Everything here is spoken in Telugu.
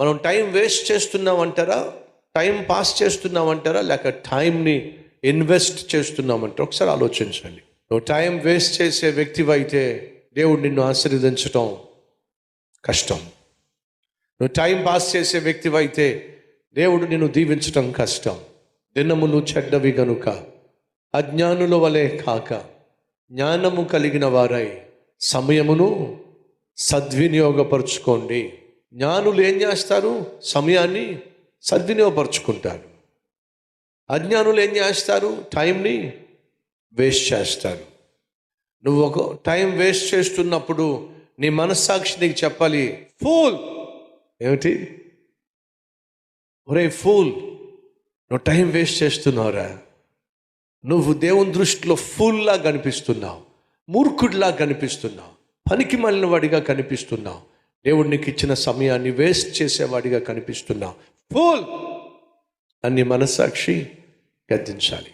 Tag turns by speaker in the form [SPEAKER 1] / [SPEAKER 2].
[SPEAKER 1] మనం టైం వేస్ట్ చేస్తున్నామంటారా? టైం పాస్ చేస్తున్నామంటారా? లేక టైంని ఇన్వెస్ట్ చేస్తున్నామంటారా? ఒకసారి ఆలోచించండి. నువ్వు టైం వేస్ట్ చేసే వ్యక్తివైతే దేవుడు నిన్ను ఆశీర్వదించటం కష్టం. నువ్వు టైం పాస్ చేసే వ్యక్తివైతే దేవుడు నిన్ను దీవించటం కష్టం. దినములు చెడ్డవి గనుక అజ్ఞానుల వలె కాక జ్ఞానము కలిగిన వారై సమయమును సద్వినియోగపరుచుకోండి. జ్ఞానులు ఏం చేస్తారు సమయాన్ని సద్వినియోగపరుచుకుంటారు. అజ్ఞానులు ఏం చేస్తారు టైంని వేస్ట్ చేస్తారు. నువ్వు ఒక టైం వేస్ట్ చేస్తున్నప్పుడు నీ మనస్సాక్షి నీకు చెప్పాలి ఫూల్! ఏమిటి? ఒరే ఫూల్! నువ్వు టైం వేస్ట్ చేస్తున్నావురా. నువ్వు దేవుని దృష్టిలో ఫూల్లా కనిపిస్తున్నావు మూర్ఖుడిలా కనిపిస్తున్నావు పనికి మళ్ళిన వాడిగా కనిపిస్తున్నావు. దేవుడు నీకు ఇచ్చిన సమయాన్ని వేస్ట్ చేసేవాడిగా కనిపిస్తున్నావు ఫూల్! అని మనస్సాక్షి గద్దించాలి.